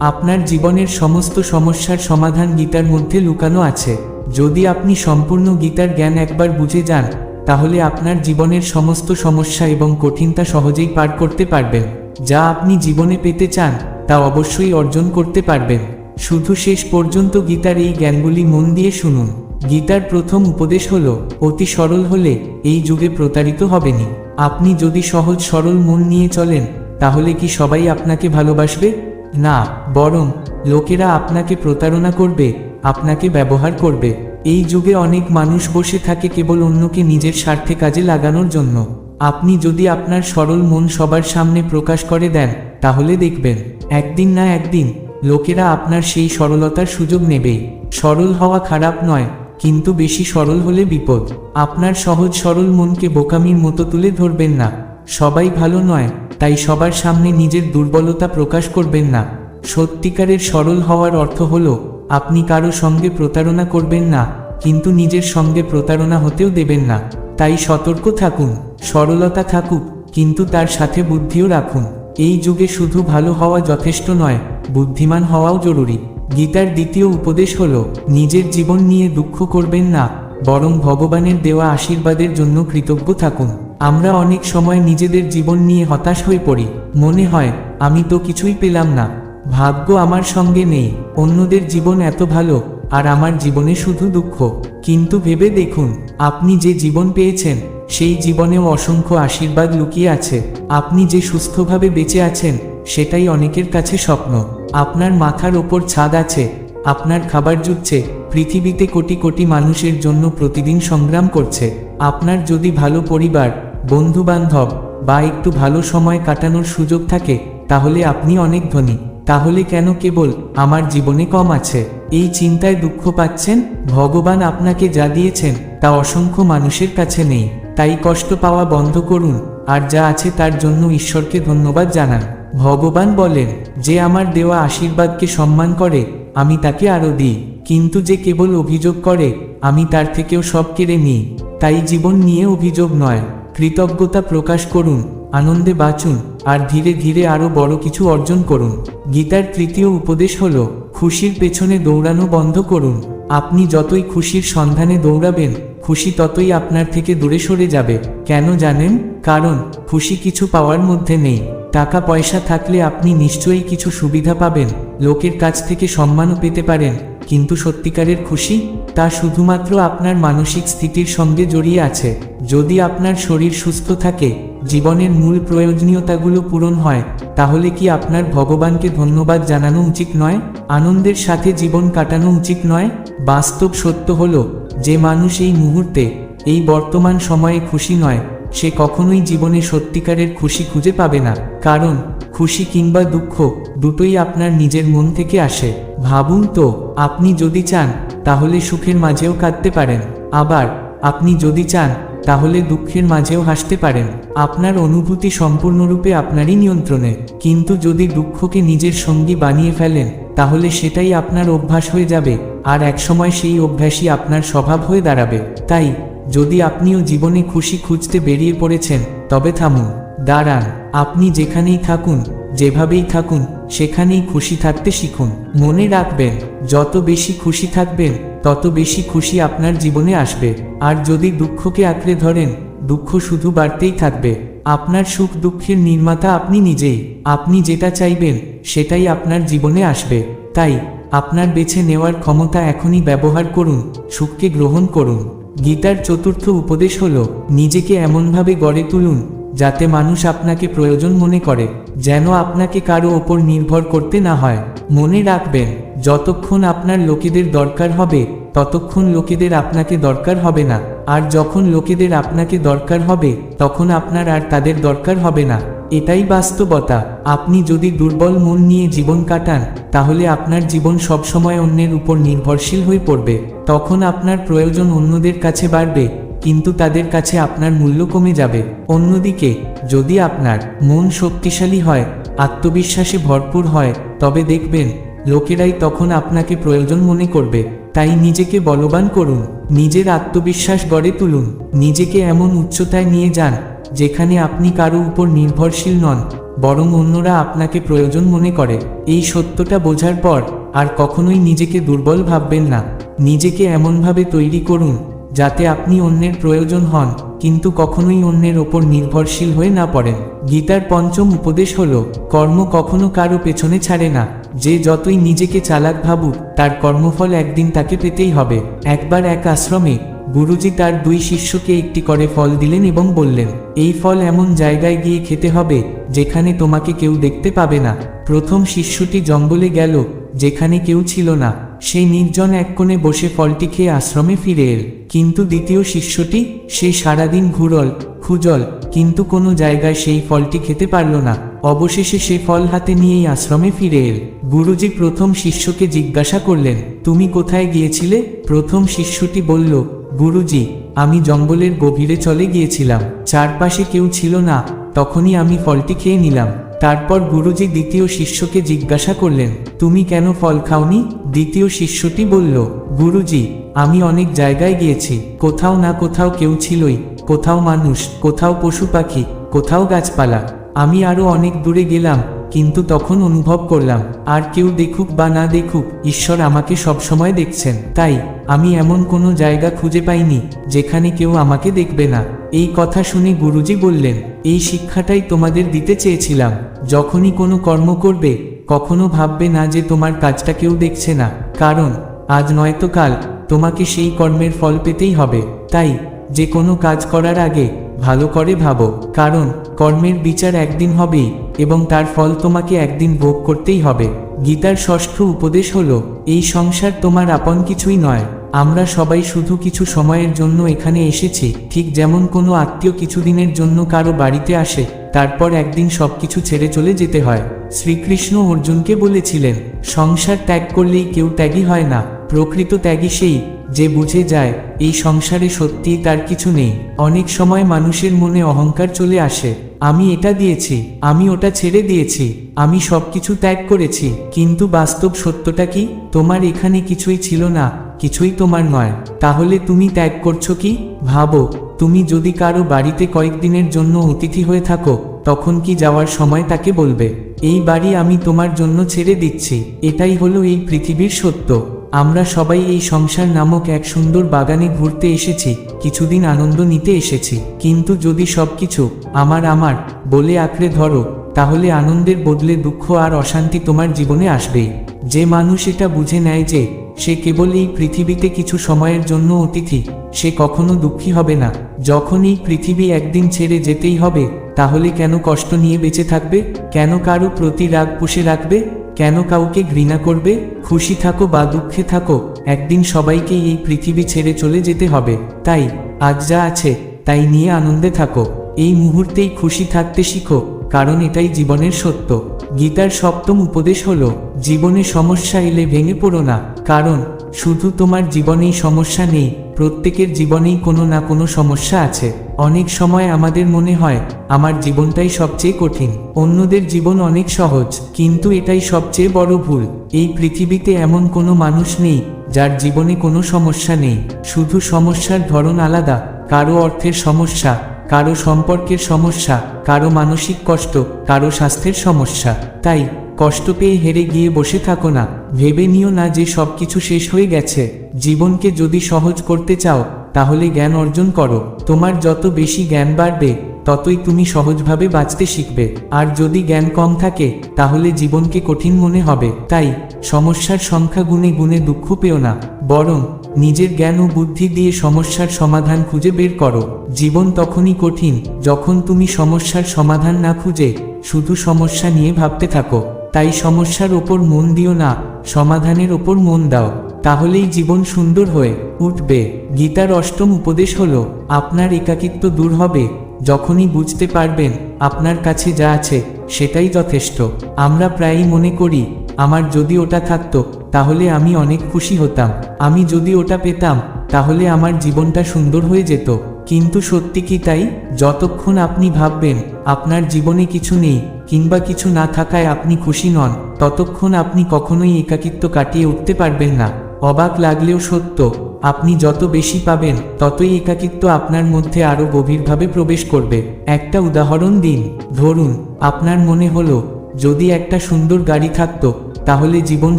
আপনার জীবনের সমস্ত সমস্যার সমাধান গীতার মধ্যে লুকানো আছে। যদি আপনি সম্পূর্ণ গীতার জ্ঞান একবার বুঝে যান, তাহলে আপনার জীবনের সমস্ত সমস্যা এবং কঠিনতা সহজেই পার করতে পারবেন। যা আপনি জীবনে পেতে চান, তা অবশ্যই অর্জন করতে পারবেন। শুধু শেষ পর্যন্ত গীতার এই জ্ঞানগুলি মন দিয়ে শুনুন। গীতার প্রথম উপদেশ হল, অতি সরল হলে এই যুগে প্রতারিত হবেনি আপনি যদি সহজ সরল মন নিয়ে চলেন, তাহলে কি সবাই আপনাকে ভালোবাসবে? না, বরং লোকেরা আপনাকে প্রতারণা করবে, আপনাকে ব্যবহার করবে। এই যুগে অনেক মানুষ বসে থাকে কেবল অন্যকে নিজের স্বার্থে কাজে লাগানোর জন্য। আপনি যদি আপনার সরল মন সবার সামনে প্রকাশ করে দেন, তাহলে দেখবেন, একদিন না একদিন, লোকেরা আপনার সেই সরলতার সুযোগ নেবেই সরল হওয়া খারাপ নয়, কিন্তু বেশি সরল হলে বিপদ। আপনার সহজ সরল মনকে বোকামির মতো তুলে ধরবেন না। সবাই ভালো নয়, তাই সবার সামনে নিজের দুর্বলতা প্রকাশ করবেন না। সত্যিকারের সরল হওয়ার অর্থ হল, আপনি কারও সঙ্গে প্রতারণা করবেন না, কিন্তু নিজের সঙ্গে প্রতারণা হতেও দেবেন না। তাই সতর্ক থাকুন, সরলতা থাকুক, কিন্তু তার সাথে বুদ্ধিও রাখুন। এই যুগে শুধু ভালো হওয়া যথেষ্ট নয়, বুদ্ধিমান হওয়াও জরুরি। গীতার দ্বিতীয় উপদেশ হল, নিজের জীবন নিয়ে দুঃখ করবেন না, বরং ভগবানের দেওয়া আশীর্বাদের জন্য কৃতজ্ঞ থাকুন। আমরা অনেক সময় নিজেদের জীবন নিয়ে হতাশ হয়ে পড়ি। মনে হয়, আমি তো কিছুই পেলাম না। ভাগ্য আমার সঙ্গে নেই। অন্যদের জীবন এত ভালো, আর আমার জীবনে শুধু দুঃখ। কিন্তু ভেবে দেখুন, আপনি যে জীবন পেয়েছেন, সেই জীবনেও অসংখ্য আশীর্বাদ লুকিয়ে আছে। আপনি যে সুস্থভাবে বেঁচে আছেন, সেটাই অনেকের কাছে স্বপ্ন। আপনার মাথার ওপর ছাদ আছে। আপনার খাবার জুটছে। পৃথিবীতে কোটি কোটি মানুষের জন্য প্রতিদিন সংগ্রাম করছে। আপনার যদি ভালো পরিবার বন্ধু বান্ধব বা একটু ভালো সময় কাটানোর সুযোগ থাকে, তাহলে আপনি অনেক ধনী। তাহলে কেন কেবল আমার জীবনে কম আছে? এই চিন্তায় দুঃখ পাচ্ছেন? ভগবান আপনাকে যা দিয়েছেন, তা অসংখ্য মানুষের কাছে নেই। তাই কষ্ট পাওয়া বন্ধ করুন, আর যা আছে তার জন্য ঈশ্বরকে ধন্যবাদ জানান। ভগবান বলেন, যে আমার দেওয়া আশীর্বাদকে সম্মান করে, আমি তাকে আরও দিই। কিন্তু যে কেবল অভিযোগ করে, আমি তার থেকেও সব কেড়ে নিই। তাই জীবন নিয়ে অভিযোগ নয়। কৃতজ্ঞতা প্রকাশ করুন, আনন্দে বাঁচুন, আর ধীরে ধীরে আরও বড় কিছু অর্জন করুন। গীতার তৃতীয় উপদেশ হল, খুশির পেছনে দৌড়ানো বন্ধ করুন। আপনি যতই খুশির সন্ধানে দৌড়াবেন, খুশি ততই আপনার থেকে দূরে সরে যাবে। কেন জানেন? কারণ, খুশি কিছু পাওয়ার মধ্যে নেই। টাকা পয়সা থাকলে আপনি নিশ্চয়ই কিছু সুবিধা পাবেন। লোকের কাছ থেকে সম্মানও পেতে পারেন। কিন্তু সত্যিকারের খুশি? তা শুধুমাত্র আপনার মানসিক স্থিতির সঙ্গে জড়িয়ে আছে। যদি আপনার শরীর সুস্থ থাকে, জীবনের মূল প্রয়োজনীয়তাগুলো পূরণ হয়, তাহলে কি আপনার ভগবানকে ধন্যবাদ জানানো উচিত নয়? আনন্দের সাথে জীবন কাটানো উচিত নয়? বাস্তব সত্য হল, যে মানুষ এই মুহূর্তে, এই বর্তমান সময়ে খুশি নয়, সে কখনোই জীবনে সত্যিকারের খুশি খুঁজে পাবে না। কারণ খুশি কিংবা দুঃখ দুটোই আপনার নিজের মন থেকে আসে। ভাবুন তো, আপনি যদি চান, তাহলে সুখের মাঝেও কাঁদতে পারেন। আবার, আপনি যদি চান, তাহলে দুঃখের মাঝেও হাসতে পারেন। আপনার অনুভূতি সম্পূর্ণরূপে আপনারই নিয়ন্ত্রণে। কিন্তু যদি দুঃখকে নিজের সঙ্গী বানিয়ে ফেলেন, তাহলে সেটাই আপনার অভ্যাস হয়ে যাবে, আর একসময় সেই অভ্যাসই আপনার স্বভাব হয়ে দাঁড়াবে। তাই, যদি আপনিও জীবনে খুশি খুঁজতে বেরিয়ে পড়েছেন, তবে থামুন, দাঁড়ান। আপনি যেখানেই থাকুন, যেভাবেই থাকুন, সেখানেই খুশি থাকতে শিখুন। মনে রাখবেন, যত বেশি খুশি থাকবেন, তত বেশি খুশি আপনার জীবনে আসবে। আর যদি দুঃখকে আঁকড়ে ধরেন, দুঃখ শুধু বাড়তেই থাকবে। আপনার সুখ দুঃখের নির্মাতা আপনি নিজেই। আপনি যেটা চাইবেন, সেটাই আপনার জীবনে আসবে। তাই, আপনার বেছে নেওয়ার ক্ষমতা এখনই ব্যবহার করুন, সুখকে গ্রহণ করুন। গীতার চতুর্থ উপদেশ হল, নিজেকে এমনভাবে গড়ে তুলুন যাতে মানুষ আপনাকে প্রয়োজন মনে করে, যেন আপনাকে কারও ওপর নির্ভর করতে না হয়। মনে রাখবেন, যতক্ষণ আপনার লোকেদের দরকার হবে, ততক্ষণ লোকেদের আপনাকে দরকার হবে না। আর যখন লোকেদের আপনাকে দরকার হবে, তখন আপনার আর তাদের দরকার হবে না। এটাই বাস্তবতা। আপনি যদি দুর্বল মন নিয়ে জীবন কাটান, তাহলে আপনার জীবন সবসময় অন্যের উপর নির্ভরশীল হয়ে পড়বে। তখন আপনার প্রয়োজন অন্যদের কাছে বাড়বে। কিন্তু তাদের কাছে আপনার মূল্য কমে যাবে। অন্যদিকে, যদি আপনার মন শক্তিশালী হয়, আত্মবিশ্বাসে ভরপুর হয়, তবে দেখবেন, লোকেরাই তখন আপনাকে প্রয়োজন মনে করবে। তাই নিজেকে বলবান করুন, নিজের আত্মবিশ্বাস গড়ে তুলুন, নিজেকে এমন উচ্চতায় নিয়ে যান, যেখানে আপনি কারও উপর নির্ভরশীল নন, বরং অন্যরা আপনাকে প্রয়োজন মনে করে। এই সত্যটা বোঝার পর, আর কখনোই নিজেকে দুর্বল ভাববেন না। নিজেকে এমনভাবে তৈরি করুন যাতে আপনি অন্যের প্রয়োজন হন, কিন্তু কখনোই অন্যের ওপর নির্ভরশীল হয়ে না পড়েন। গীতার পঞ্চম উপদেশ হল, কর্ম কখনো কারও পেছনে ছাড়ে না। যে যতই নিজেকে চালাক ভাবুক, তার কর্মফল একদিন তাকে পেতেই হবে। একবার এক আশ্রমে, গুরুজি তার দুই শিষ্যকে একটি করে ফল দিলেন এবং বললেন, এই ফল এমন জায়গায় গিয়ে খেতে হবে, যেখানে তোমাকে কেউ দেখতে পাবে না। প্রথম শিষ্যটি জঙ্গলে গেল, যেখানে কেউ ছিল না। সেই নির্জন এক কোণে বসে ফলটি খেয়ে আশ্রমে ফিরে এল। কিন্তু দ্বিতীয় শিষ্যটি সে সারাদিন ঘুরল, খুজল, কিন্তু কোনো জায়গায় সেই ফলটি খেতে পারল না। অবশেষে সে ফল হাতে নিয়েই আশ্রমে ফিরে এল। গুরুজি প্রথম শিষ্যকে জিজ্ঞাসা করলেন, তুমি কোথায় গিয়েছিলে? প্রথম শিষ্যটি বলল, গুরুজি, আমি জঙ্গলের গভীরে চলে গিয়েছিলাম। চারপাশে কেউ ছিল না, তখনই আমি ফলটি খেয়ে নিলাম। তারপর গুরুজি দ্বিতীয় শিষ্যকে জিজ্ঞাসা করলেন, তুমি কেন ফল খাওনি? দ্বিতীয় শিষ্যটি বলল, গুরুজি, আমি অনেক জায়গায় গিয়েছি, কোথাও না কোথাও কেউ ছিলই, কোথাও মানুষ, কোথাও পশু পাখি, কোথাও গাছপালা, আমি আরও অনেক দূরে গেলাম কিন্তু তখন অনুভব করলাম, আর কেউ দেখুক বা না দেখুক, ঈশ্বর আমাকে সবসময় দেখছেন। তাই, আমি এমন কোনো জায়গা খুঁজে পাইনি, যেখানে কেউ আমাকে দেখবে না। এই কথা শুনে গুরুজি বললেন, এই শিক্ষাটাই তোমাদের দিতে চেয়েছিলাম। যখনই কোনো কর্ম করবে, কখনো ভাববে না যে তোমার কাজটা কেউ দেখছে না। কারণ, আজ নয়তো কাল, তোমাকে সেই কর্মের ফল পেতেই হবে। তাই, যে কোনো কাজ করার আগে ভালো করে ভাবো, কারণ কর্মের বিচার একদিন হবেই এবং তার ফল তোমাকে একদিন ভোগ করতেই হবে। গীতার ষষ্ঠ উপদেশ হলো, এই সংসার তোমার আপন কিছুই নয়, আমরা সবাই শুধু কিছু সময়ের জন্য এখানে এসেছি, ঠিক যেমন কোনো আত্মীয় কিছুদিনের জন্য কারও বাড়িতে আসে, তারপর একদিন সবকিছু ছেড়ে চলে যেতে হয়। শ্রীকৃষ্ণ অর্জুনকে বলেছিলেন, সংসার ত্যাগ করলেই কেউ ত্যাগী হয় না, প্রকৃত ত্যাগী সেই যে বুঝে যায়, এই সংসারে সত্যিই তার কিছু নেই। অনেক সময় মানুষের মনে অহংকার চলে আসে। আমি এটা দিয়েছি, আমি ওটা ছেড়ে দিয়েছি, আমি সবকিছু ত্যাগ করেছি। কিন্তু বাস্তব সত্যটা কি? তোমার এখানে কিছুই ছিল না, কিছুই তোমার নয়। তাহলে তুমি ত্যাগ করছ কি? ভাবো, তুমি যদি কারও বাড়িতে কয়েকদিনের জন্য অতিথি হয়ে থাকো, তখন কি যাওয়ার সময় তাকে বলবে, এই বাড়ি আমি তোমার জন্য ছেড়ে দিচ্ছি, এটাই হলো এই পৃথিবীর সত্য আমরা সবাই এই সংসার নামক এক সুন্দর বাগানে ঘুরতে এসেছি, কিছুদিন আনন্দ নিতে এসেছি। কিন্তু যদি সবকিছু আমার আমার বলে আঁকড়ে ধরো, তাহলে আনন্দের বদলে দুঃখ আর অশান্তি তোমার জীবনে আসবেই। যে মানুষ এটা বুঝে নেয় যে, সে কেবল এই পৃথিবীতে কিছু সময়ের জন্য অতিথি, সে কখনো দুঃখী হবে না। যখন এই পৃথিবী একদিন ছেড়ে যেতেই হবে, তাহলে কেন কষ্ট নিয়ে বেঁচে থাকবে? কেন কারও প্রতি রাগ পুষে রাখবে? কেন কাউকে ঘৃণা করবে? খুশি থাকো বা দুঃখে থাকো, একদিন সবাইকে এই পৃথিবী ছেড়ে চলে যেতে হবে। তাই, আজ যা আছে, তাই নিয়ে আনন্দে থাকো। এই মুহূর্তেই খুশি থাকতে শিখো, কারণ এটাই জীবনের সত্য। গীতার সপ্তম উপদেশ হল, জীবনে সমস্যা এলে ভেঙে পড়ো না, কারণ শুধু তোমার জীবনেই সমস্যা নেই, প্রত্যেকের জীবনেই কোনো না কোনো সমস্যা আছে। অনেক সময় আমাদের মনে হয়, আমার জীবনটাই সবচেয়ে কঠিন। অন্যদের জীবন অনেক সহজ, কিন্তু এটাই সবচেয়ে বড় ভুল। এই পৃথিবীতে এমন কোনো মানুষ নেই, যার জীবনে কোনো সমস্যা নেই। শুধু সমস্যার ধরন আলাদা, কারও অর্থের সমস্যা, কারও সম্পর্কের সমস্যা, কারও মানসিক কষ্ট, কারও স্বাস্থ্যের সমস্যা। তাই, কষ্ট পেয়ে হেরে গিয়ে বসে থাকো না। ভেবে নিও না যে সবকিছু শেষ হয়ে গেছে। জীবনকে যদি সহজ করতে চাও, তাহলে জ্ঞান অর্জন করো। তোমার যত বেশি জ্ঞান বাড়বে, ততই তুমি সহজভাবে বাঁচতে শিখবে। আর যদি জ্ঞান কম থাকে, তাহলে জীবনকে কঠিন মনে হবে। তাই, সমস্যার সংখ্যা গুণে গুণে দুঃখ পেও না। বরং, নিজের জ্ঞান ও বুদ্ধি দিয়ে সমস্যার সমাধান খুঁজে বের করো। জীবন তখনই কঠিন, যখন তুমি সমস্যার সমাধান না খুঁজে, শুধু সমস্যা নিয়ে ভাবতে থাকো। তাই সমস্যার ওপর মন দিও না, সমাধানের ওপর মন দাও, তাহলেই জীবন সুন্দর হয়ে উঠবে। গীতার অষ্টম উপদেশ হল, আপনার একাকিত্ব দূর হবে, যখনই বুঝতে পারবেন আপনার কাছে যা আছে, সেটাই যথেষ্ট। আমরা প্রায়ই মনে করি, আমার যদি ওটা থাকতো, তাহলে আমি অনেক খুশি হতাম। আমি যদি ওটা পেতাম, তাহলে আমার জীবনটা সুন্দর হয়ে যেত। কিন্তু সত্যি কি তাই? যতক্ষণ আপনি ভাববেন, আপনার জীবনে কিছু নেই, কিংবা কিছু না থাকায় আপনি খুশি নন, ততক্ষণ আপনি কখনোই একাকিত্ব কাটিয়ে উঠতে পারবেন না। অবাক লাগলেও সত্য, আপনি যত বেশি পাবেন, ততই একাকিত্ব আপনার মধ্যে আরও গভীরভাবে প্রবেশ করবে। একটা উদাহরণ দিন। ধরুন, আপনার মনে হলো, যদি একটা সুন্দর গাড়ি থাকতো তাহলে জীবন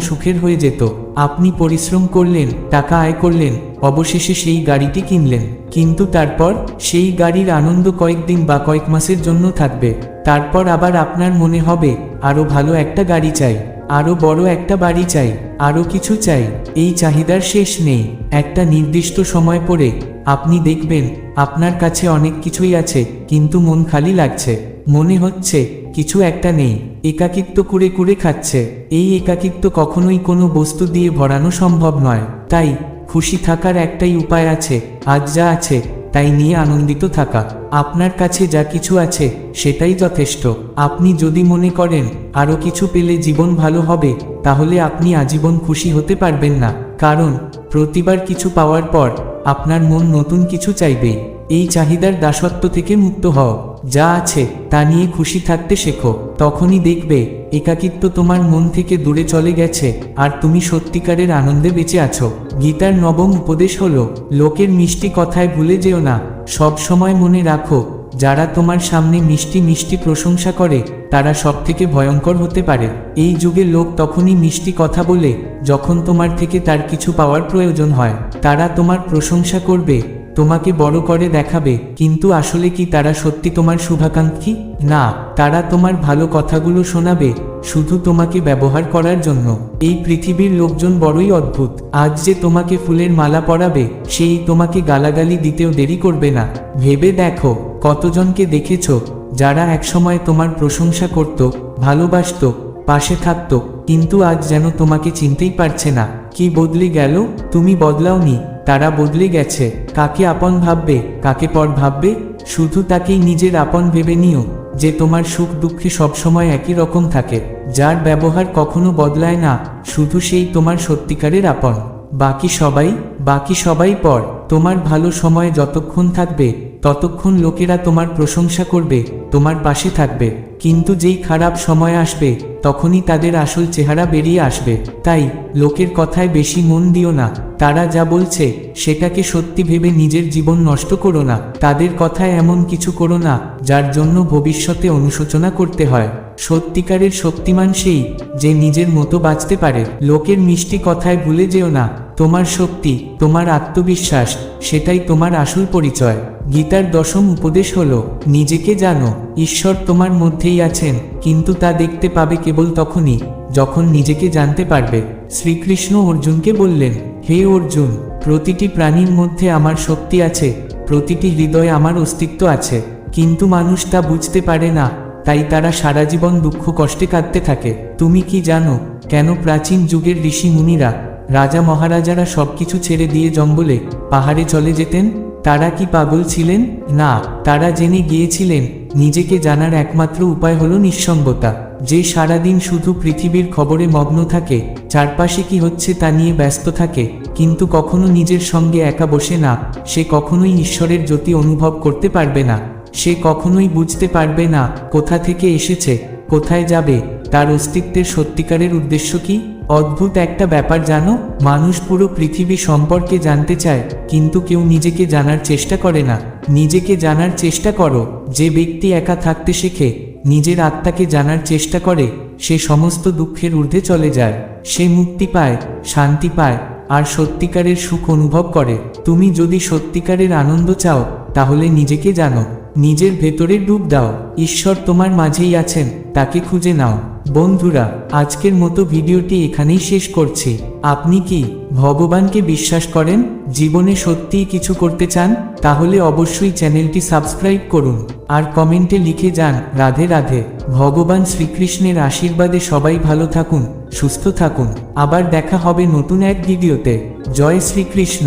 সুখের হয়ে যেত। আপনি পরিশ্রম করলেন, টাকা আয় করলেন, অবশেষে সেই গাড়িটি কিনলেন। কিন্তু তারপর সেই গাড়ির আনন্দ কয়েকদিন বা কয়েক মাসের জন্য থাকবে। তারপর আবার আপনার মনে হবে আরও ভালো একটা গাড়ি চাই আরও বড় একটা বাড়ি চাই আরও কিছু চাই। এই চাহিদার শেষ নেই। একটা নির্দিষ্ট সময় পরে আপনি দেখবেন, আপনার কাছে অনেক কিছুই আছে, কিন্তু মন খালি লাগছে। মনে হচ্ছে কিছু একটা নেই, একাকিত্ব কুড়ে কুড়ে খাচ্ছে। এই একাকিত্ব কখনোই কোনো বস্তু দিয়ে ভরানো সম্ভব নয়। তাই, খুশি থাকার একটাই উপায় আছে, আজ যা আছে, তাই নিয়ে আনন্দিত থাকা। আপনার কাছে যা কিছু আছে, সেটাই যথেষ্ট। আপনি যদি মনে করেন, আরও কিছু পেলে জীবন ভালো হবে, তাহলে আপনি আজীবন খুশি হতে পারবেন না। কারণ, প্রতিবার কিছু পাওয়ার পর, আপনার মন নতুন কিছু চাইবেই। এই চাহিদার দাসত্ব থেকে মুক্ত হও। যা আছে, তা নিয়ে খুশি থাকতে শেখো। তখনই দেখবে, একাকিত্ব তোমার মন থেকে দূরে চলে গেছে, আর তুমি সত্যিকারের আনন্দে বেঁচে আছো। গীতার নবম উপদেশ হলো, লোকের মিষ্টি কথায় ভুলে যেও না। সব সময় মনে রাখো, যারা তোমার সামনে মিষ্টি মিষ্টি প্রশংসা করে, তারা সব থেকে ভয়ঙ্কর হতে পারে। এই যুগে লোক তখনই মিষ্টি কথা বলে, যখন তোমার থেকে তার কিছু পাওয়ার প্রয়োজন হয়। তারা তোমার প্রশংসা করবে তোমাকে বড় করে দেখাবে, কিন্তু আসলে কি তারা সত্যি তোমার শুভাকাঙ্ক্ষী? না, তারা তোমার ভালো কথাগুলো শোনাবে, শুধু তোমাকে ব্যবহার করার জন্য। এই পৃথিবীর লোকজন বড়ই অদ্ভুত। আজ যে তোমাকে ফুলের মালা পরাবে, সেই তোমাকে গালাগালি দিতেও দেরি করবে না। ভেবে দেখো, কতজনকে দেখেছ, যারা একসময় তোমার প্রশংসা করত, ভালোবাসতো, পাশে থাকতো, কিন্তু আজ যেন তোমাকে চিনতেই পারছে না। কি বদলে গেল? তুমি বদলাওনি। তারা বদলে গেছে। কাকে আপন ভাববে, কাকে পর ভাববে? শুধু তাকেই নিজের আপন ভেবে নিও, যে তোমার সুখ দুঃখে সবসময় একই রকম থাকে। যার ব্যবহার কখনো বদলায় না, শুধু সেই তোমার সত্যিকারের আপন। বাকি সবাই বাকি সবাই পর। তোমার ভালো সময় যতক্ষণ থাকবে ততক্ষণ লোকেরা তোমার প্রশংসা করবে, তোমার পাশে থাকবে। কিন্তু যেই খারাপ সময় আসবে, তখনই তাদের আসল চেহারা বেরিয়ে আসবে। তাই, লোকের কথায় বেশি মন দিও না। তারা যা বলছে, সেটাকে সত্যি ভেবে নিজের জীবন নষ্ট করো না। তাদের কথায় এমন কিছু করো না, যার জন্য ভবিষ্যতে অনুশোচনা করতে হয়। সত্যিকারের শক্তিমান সেই, যে নিজের মতো বাঁচতে পারে। লোকের মিষ্টি কথায় ভুলে যেও না। তোমার শক্তি, তোমার আত্মবিশ্বাস, সেটাই তোমার আসল পরিচয়। গীতার দশম উপদেশ হল, নিজেকে জানো, ঈশ্বর তোমার মধ্যেই আছেন, কিন্তু তা দেখতে পাবে কেবল তখনই, যখন নিজেকে জানতে পারবে। শ্রীকৃষ্ণ অর্জুনকে বললেন, হে অর্জুন, প্রতিটি প্রাণীর মধ্যে আমার শক্তি আছে, প্রতিটি হৃদয়ে আমার অস্তিত্ব আছে, কিন্তু মানুষ তা বুঝতে পারে না, তাই তারা সারা জীবন দুঃখ কষ্টে কাঁদতে থাকে। তুমি কি জানো, কেন প্রাচীন যুগের ঋষি মুনিরা রাজা মহারাজারা সবকিছু ছেড়ে দিয়ে জঙ্গলে, পাহাড়ে চলে যেতেন। তারা কি পাগল ছিলেন? না, তারা জেনে গিয়েছিলেন, নিজেকে জানার একমাত্র উপায় হলো নিঃসঙ্গতা। যে সারাদিন শুধু পৃথিবীর খবরে মগ্ন থাকে, চারপাশে কি হচ্ছে তা নিয়ে ব্যস্ত থাকে, কিন্তু কখনো নিজের সঙ্গে একা বসে না, সে কখনোই ঈশ্বরের জ্যোতি অনুভব করতে পারবে না, সে কখনোই বুঝতে পারবে না, কোথা থেকে এসেছে, কোথায় যাবে, তার অস্তিত্বের সত্যিকারের উদ্দেশ্য কি? অদ্ভুত একটা ব্যাপার জানো? মানুষ পুরো পৃথিবী সম্পর্কে জানতে চায়, কিন্তু কেউ নিজেকে জানার চেষ্টা করে না। নিজেকে জানার চেষ্টা করো, যে ব্যক্তি একা থাকতে শেখে, নিজের আত্মাকে জানার চেষ্টা করে, সে সমস্ত দুঃখের ঊর্ধ্বে চলে যায়। সে মুক্তি পায়, শান্তি পায়, আর সত্যিকারের সুখ অনুভব করে। তুমি যদি সত্যিকারের আনন্দ চাও, তাহলে নিজেকে জানো, নিজের ভেতরে ডুব দাও। ঈশ্বর তোমার মাঝেই আছেন, তাকে খুঁজে নাও। বন্ধুরা, আজকের মতো ভিডিওটি এখানেই শেষ করছি। আপনি কি ভগবানকে বিশ্বাস করেন? জীবনে সত্যিই কিছু করতে চান? তাহলে অবশ্যই চ্যানেলটি সাবস্ক্রাইব করুন। আর কমেন্টে লিখে যান, রাধে রাধে। ভগবান শ্রীকৃষ্ণের আশীর্বাদে সবাই ভালো থাকুন, সুস্থ থাকুন। আবার দেখা হবে নতুন এক ভিডিওতে। জয় শ্রীকৃষ্ণ।